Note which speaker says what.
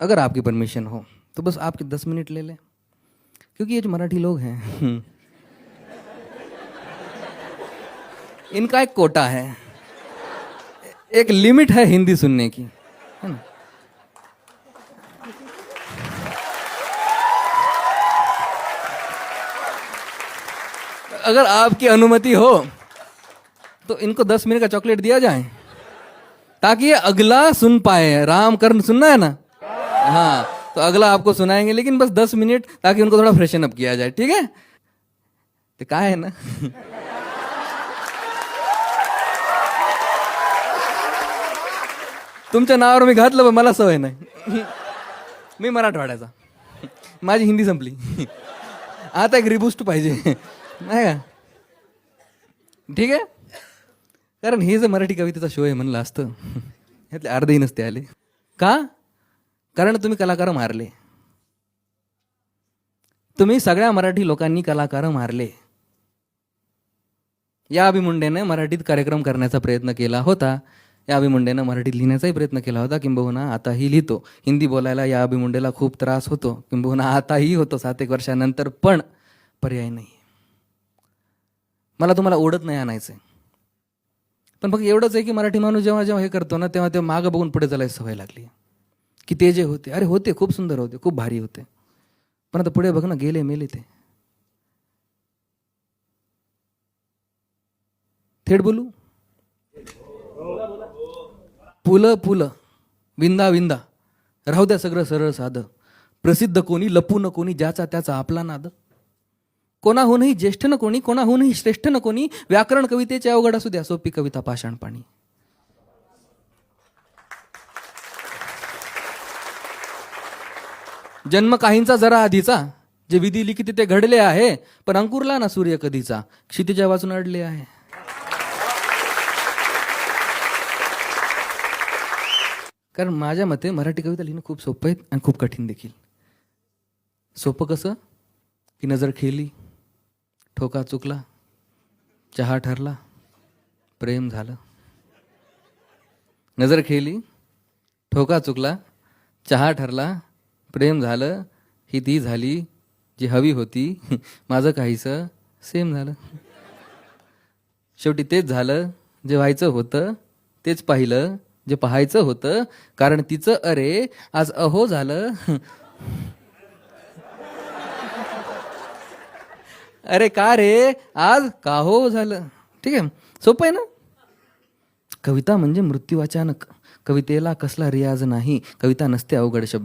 Speaker 1: अगर आपकी परमिशन हो तो बस आपके दस मिनट ले लें। क्योंकि ये जो मराठी लोग हैं, इनका एक कोटा है, एक लिमिट है हिंदी सुनने की, है ना? अगर आपकी अनुमति हो तो इनको दस मिनट का चॉकलेट दिया जाए, ताकि ये अगला सुन पाए राम कर्ण सुनना है ना? हाँ तो अगला आपको सुनाएंगे लेकिन बस दस मिनट ताकि उनको थोड़ा फ्रेशन अप किया जाए ठीक है? ते काय आहे ना? तुमच्या नावावर मी घातलं पण मला सवय नाही. मी मराठवाड्याचा. माझी हिंदी संपली. आता एक रिबुस्ट पाहिजे. नाही का? ठीक आहे? कारण हे जर मराठी कवितेचा शो आहे म्हणलं असतं ह्यातले अर्धही नसते आले. का? कारण तुम्ही कलाकार मारले. तुम्ही सगळ्या मराठी लोकांनी कलाकार मारले. या अभिमुंडेनं मराठीत कार्यक्रम करण्याचा प्रयत्न केला होता. या अभिमुंडेनं मराठीत लिहिण्याचाही प्रयत्न केला होता. किंबहुना आताही लिहितो. हिंदी बोलायला या अभिमुंडेला खूप त्रास होतो. किंबहुना आताही होतो सात एक वर्षानंतर पण पर्याय नाही मला तुम्हाला ओढत नाही आणायचंय. पण फक्त एवढंच आहे की मराठी माणूस जेव्हा जेव्हा हे करतो ना तेव्हा तेव्हा मागं बघून पुढे चालायची सवय लागली. की ते जे होते अरे होते खूप सुंदर होते खूप भारी होते. पण आता पुढे बघ ना गेले मेले ते. थेट बोलू? पुलं पुलं विंदा विंदा. राहू द्या सगळं सरळ साधं. प्रसिद्ध कोणी लपू न कोणी ज्याचा त्याचा आपला नाद. कोणाहूनही ज्येष्ठ न कोणी कोणाहूनही श्रेष्ठ न कोणी व्याकरण कवितेचे अवघड असू द्या सोपी कविता पाषाण पाणी. जन्म काहींचा जरा आधीचा. जे विधी लिखित ते घडले आहे पण अंकुरला ना सूर्य कधीचा. क्षितिजा वाचून अडले आहे. कारण माझ्या मते मराठी कविता लिहिणं खूप सोपं आहे आणि खूप कठीण देखील. सोपं कसं? की नजर खेळली ठोका चुकला चहा ठरला प्रेम झालं. नजर खेळली ठोका चुकला चहा ठरला प्रेम झालं ही ती झाली जी हवी होती माझं काहीसं सेम झालं. शेवटी तेच झालं जे व्हायचं होतं तेच पाहिलं जे पाहायचं होतं कारण तिचं अरे आज अहो झालं. अरे का रे आज का हो झालं. ठीक आहे सोपं आहे ना? कविता म्हणजे मृत्यू अचानक कवितेला कसला रियाज नाही. कविता नसते अवघड शब्द.